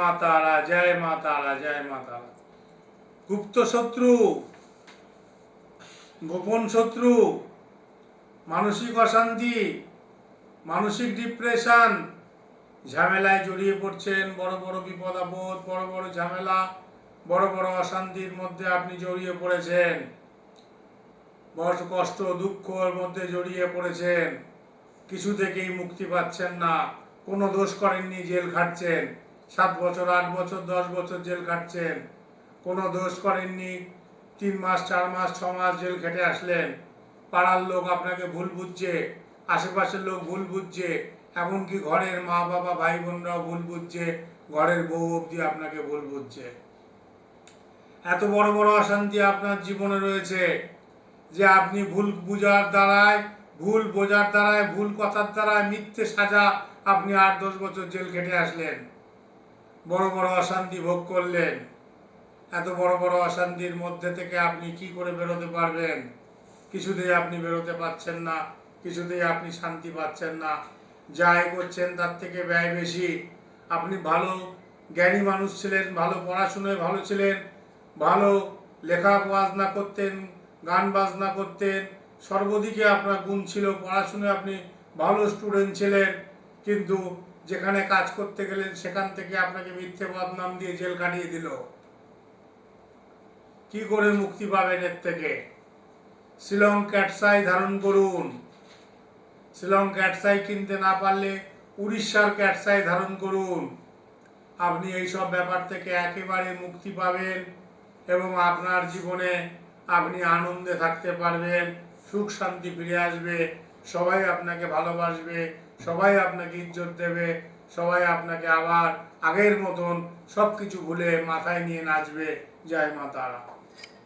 মা তারা জয় মা তারা জয় মা তারা গুপ্ত শত্রু, গোপন শত্রু, মানসিক অশান্তি, মানসিক ডিপ্রেশন, ঝামেলায় জড়িয়ে পড়ছেন, বড় বড় বিপদ, আপদ, বড় বড় ঝামেলা, বড় বড় অশান্তির মধ্যে আপনি জড়িয়ে পড়েছেন। বড় কষ্ট, দুঃখর মধ্যে জড়িয়ে পড়েছেন। কিছু থেকেই মুক্তি পাচ্ছেন না। কোনো দোষ করেননি, জেল খাটছেন। সাত বছর, আট বছর, দশ বছর জেল খাটছেন। কোনো দোষ করেননি। তিন মাস, চার মাস, ছ মাস জেল খেটে আসলেন। পাড়ার লোক আপনাকে ভুল বুঝছে, আশেপাশের লোক ভুল বুঝছে, এমনকি ঘরের মা বাবা, ভাই বোনরাও ভুল বুঝছে, ঘরের বউ অবধি আপনাকে ভুল বুঝছে। এত বড় বড় অশান্তি আপনার জীবনে রয়েছে যে আপনি ভুল বুঝার দ্বারায়, ভুল বোঝার দ্বারায়, ভুল কথার দ্বারায় মিথ্যে সাজা আপনি আট, দশ বছর জেল কেটে আসলেন। বড় বড় অশান্তি ভোগ করলেন। এত বড় বড় অশান্তির মধ্যে থেকে আপনি কি করে বেরোতে পারবেন? কিছুতেই আপনি বেরোতে পারছেন না, কিছুতেই আপনি শান্তি পাচ্ছেন না। যাই করছেন তার থেকে ব্যয় বেশি। আপনি ভালো জ্ঞানী মানুষ ছিলেন, ভালো পড়াশুনোয় ভালো ছিলেন, ভালো লেখা বাজনা করতেন, গান বাজনা করতেন। সর্বদিকে আপনার গুণ ছিল, পড়াশুনোয় আপনি ভালো স্টুডেন্ট ছিলেন। কিন্তু যেখানে কাজ করতে গেলেন সেখান থেকে আপনাকে মিথ্যে বদনাম দিয়ে জেল কাটিয়ে দিল। কি করে মুক্তি পাবেন এর থেকে? শিলং ক্যাটসাই ধারণ করুন। শিলং ক্যাটসাই কিনতে না পারলে উড়িষ্যার ক্যাটসাই ধারণ করুন। আপনি এই সব ব্যাপার থেকে একেবারে মুক্তি পাবেন এবং আপনার জীবনে আপনি আনন্দে থাকতে পারবেন, সুখ শান্তি ফিরে আসবে। সবাই আপনাকে ভালোবাসবে, সবাই আপনাকে ইজ্জত দেবে, সবাই আপনাকে আবার আগের মতন সব কিছু ভুলে মাথায় নিয়ে নাচবে। জয় মা তারা।